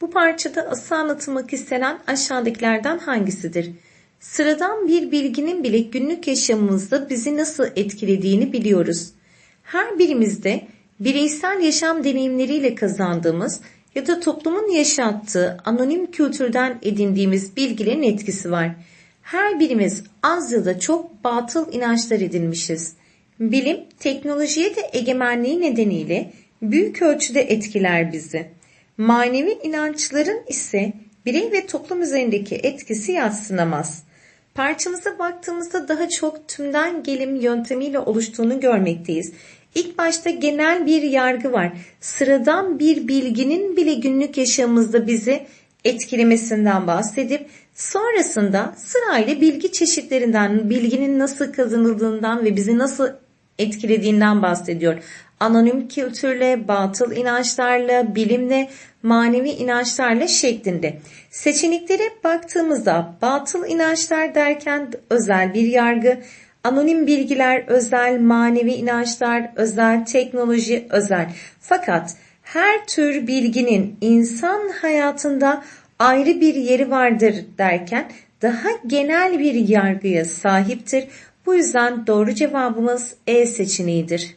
Bu parçada asıl anlatılmak istenen aşağıdakilerden hangisidir? Sıradan bir bilginin bile günlük yaşamımızda bizi nasıl etkilediğini biliyoruz. Her birimizde bireysel yaşam deneyimleriyle kazandığımız ya da toplumun yaşattığı anonim kültürden edindiğimiz bilgilerin etkisi var. Her birimiz az ya da çok batıl inançlar edinmişiz. Bilim, teknolojiye de egemenliği nedeniyle büyük ölçüde etkiler bizi. Manevi inançların ise birey ve toplum üzerindeki etkisi yatsınamaz. Parçamıza baktığımızda daha çok tümden gelim yöntemiyle oluştuğunu görmekteyiz. İlk başta genel bir yargı var. Sıradan bir bilginin bile günlük yaşamımızda bizi etkilemesinden bahsedip sonrasında sırayla bilgi çeşitlerinden, bilginin nasıl kazanıldığından ve bizi nasıl etkilediğinden bahsediyor. Anonim kültürle, batıl inançlarla, bilimle, manevi inançlarla şeklinde. Seçeneklere baktığımızda batıl inançlar derken özel bir yargı, anonim bilgiler özel, manevi inançlar özel, teknoloji özel. Fakat her tür bilginin insan hayatında ayrı bir yeri vardır derken daha genel bir yargıya sahiptir. Bu yüzden doğru cevabımız E seçeneğidir.